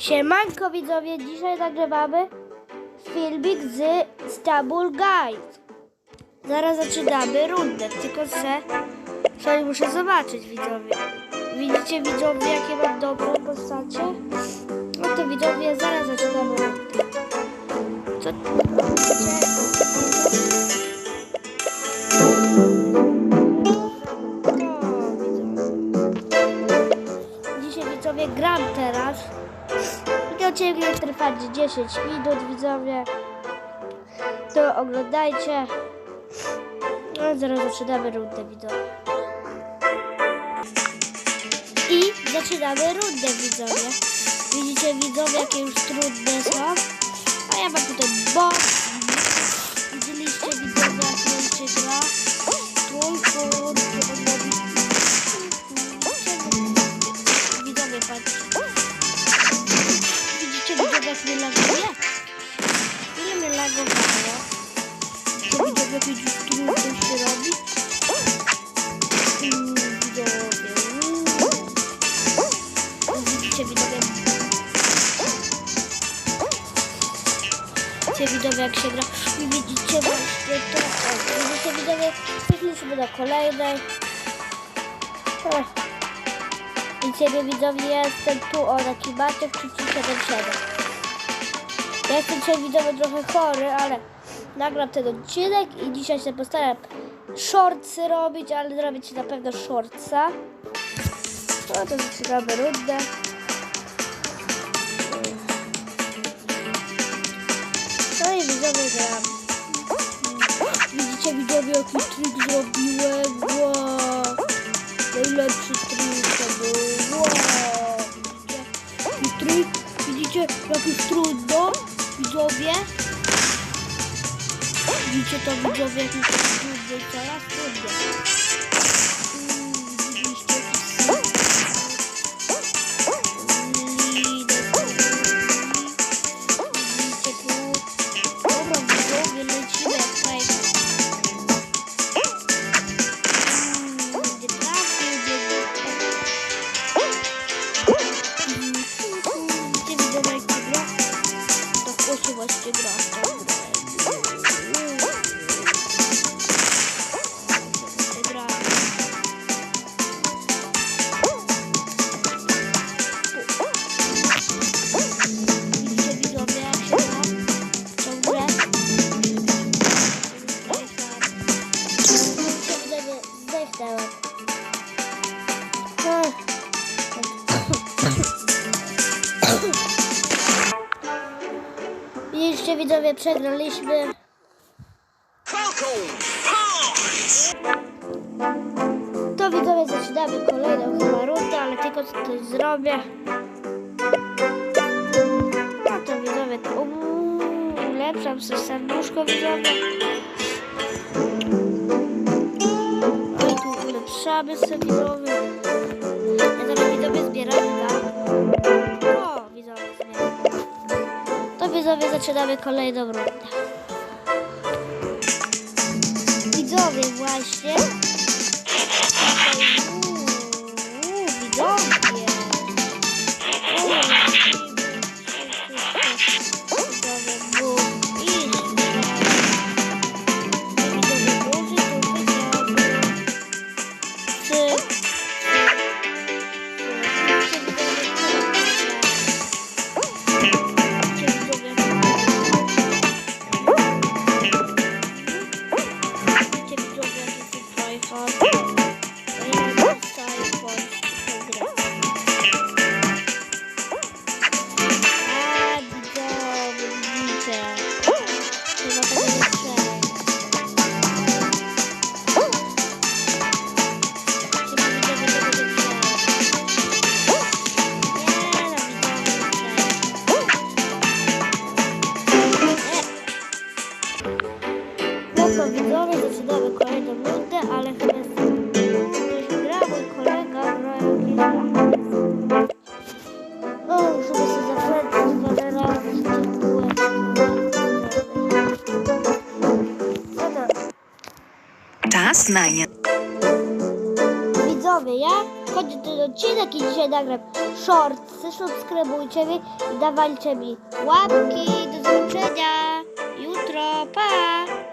Siemanko widzowie, dzisiaj nagrywamy filmik z Stabul Guys. Zaraz zaczynamy rundę, tylko że coś muszę zobaczyć widzowie. Widzicie widzowie jakie mam dobre postacie? No to widzowie, zaraz zaczynamy rundę. Co? Gram teraz. I to odcinek trwać 10 minut widzowie. To oglądajcie. No, zaraz zaczynamy rundę widzowie. I zaczynamy rundę widzowie. Widzicie widzowie jakie już trudne są. A ja mam tutaj boss. Widzieliście widzowie Patrzcie. Widzicie widzowie jak mnie laguje? Ile mnie lagowało? To widzowie jakieś trudno się robi? Widzicie widzowie Widzicie widzowie jak się gra i widzicie właśnie to widzicie widzowie przejdźmy do kolejnej Ech. Widzicie widzowie ja jestem tu o taki Maciek 377 Ja jestem dzisiaj widzowie trochę chory, ale nagram ten odcinek i dzisiaj się postaram shortsy robić, ale zrobić na pewno shortsa no to zaczynamy rundę No i widzowie gram. Widzicie widzowie jaki trik zrobiłem? Wow. Najlepszy trik to był. Trik? Widzicie jak już trudno? Widzowie? Widzicie to widzowie jak już trudno i coraz osie właśnie Widzicie widzowie, przegraliśmy. To widzowie zaczynamy kolejną chyba rundę, ale tylko coś zrobię. No to widzowie, to ulepszam sobie serduszko widzowie. Oj, tu ulepszamy sobie widzowie. Ja teraz widzowie zbieramy widzowie zaczynamy kolejną rundę. Widzowie właśnie. Yeah. Zaczynamy kolejną rundę, ale chyba ktoś gra, mój kolega gra jakiś gra. O, muszę się zakręcić parę razy, dziękuję. No to Czas na je. widzowie, ja kończę ten odcinek i dzisiaj nagram shorts zasubskrybujcie mnie i dawajcie mi łapki. Do zobaczenia jutro. Pa!